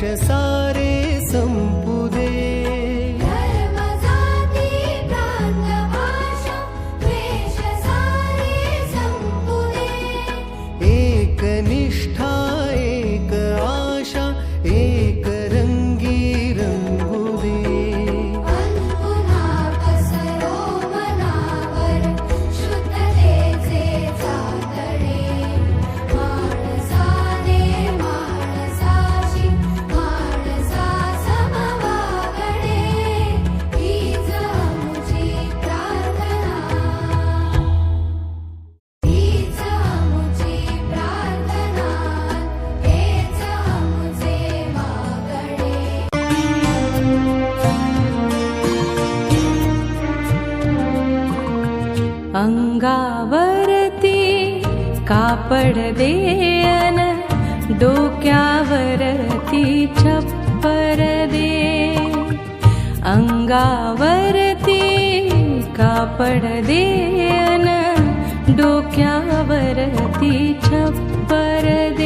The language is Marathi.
सारे संपुदे अङ्गा वरती डोक्यावरती डोक्या वरती छप्पर अङ्गा वरती कापडेयन डोक्या वरती छप्पर्या